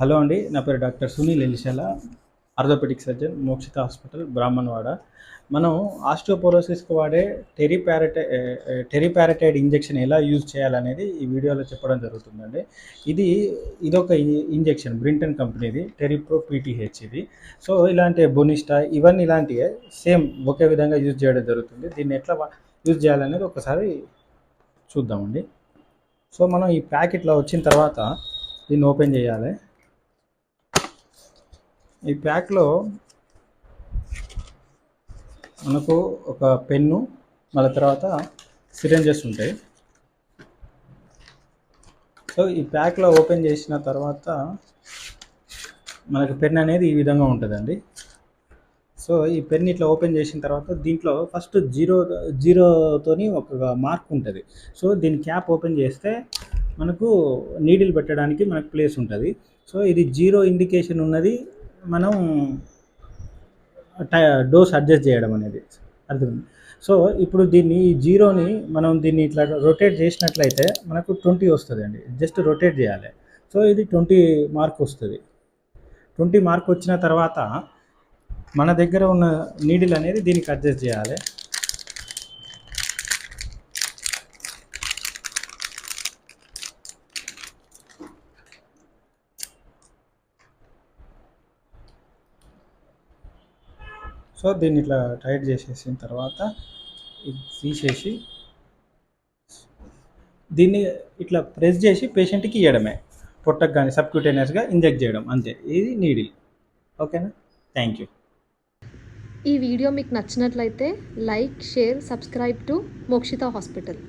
Hello అండి నా పేరు doctor Sunil Elishala orthopaedic surgeon Mokshitha hospital Brahmanawada. మనం ఆస్టియోపోరోసిస్కి వాడే టెరిపారటై టెరిపారటైడ్ ఇంజెక్షన్ ఎలా యూజ్ చేయాలనేది ఈ వీడియోలో చెప్పడం జరుగుతుందండి. ఇది ఇదొక ఇంజెక్షన్ బ్రింటన్ కంపెనీది టెరిప్రో పీటీహెచ్ ఇది. సో ఇలాంటి బొనిస్టా ఇవన్నీ ఇలాంటివే సేమ్ ఒకే విధంగా యూజ్ చేయడం జరుగుతుంది. దీన్ని ఎట్లా యూజ్ చేయాలనేది ఒకసారి చూద్దామండి. సో మనం ఈ ప్యాకెట్లో వచ్చిన తర్వాత దీన్ని ఓపెన్ చేయాలి. ఈ ప్యాక్లో మనకు ఒక పెన్ను మళ్ళీ తర్వాత సిరెంజెస్ ఉంటాయి. సో ఈ ప్యాక్లో ఓపెన్ చేసిన తర్వాత మనకు పెన్ అనేది ఈ విధంగా ఉంటుందండి. సో ఈ పెన్ ఇట్లా ఓపెన్ చేసిన తర్వాత దీంట్లో ఫస్ట్ జీరో జీరోతోని ఒక మార్క్ ఉంటుంది. సో దీని క్యాప్ ఓపెన్ చేస్తే మనకు నీడిల్ పెట్టడానికి మనకు ప్లేస్ ఉంటుంది. సో ఇది జీరో ఇండికేషన్ ఉన్నది మనం డోస్ అడ్జస్ట్ చేయడం అనేది అర్థమైంది. సో ఇప్పుడు దీన్ని ఈ జీరోని మనం దీన్ని ఇట్లా రొటేట్ చేసినట్లయితే మనకు ట్వంటీ వస్తుంది అండి జస్ట్ రొటేట్ చేయాలి. సో ఇది ట్వంటీ మార్క్ వస్తుంది. ట్వంటీ మార్క్ వచ్చిన తర్వాత మన దగ్గర ఉన్న నీడిల్ అనేది దీనికి అడ్జస్ట్ చేయాలి. సో దీన్ని ఇట్లా టైట్ చేసేసిన తర్వాత ఇది తీసేసి దీన్ని ఇట్లా ప్రెస్ చేసి పేషెంట్కి ఇవ్వడమే పొట్టకు కానీ సబ్క్యూటేనియస్గా ఇంజెక్ట్ చేయడం. అంతే. ఇది నీడిల్. ఓకేనా? Thank you. ఈ వీడియో మీకు నచ్చినట్లయితే like share subscribe to Mokshita hospital.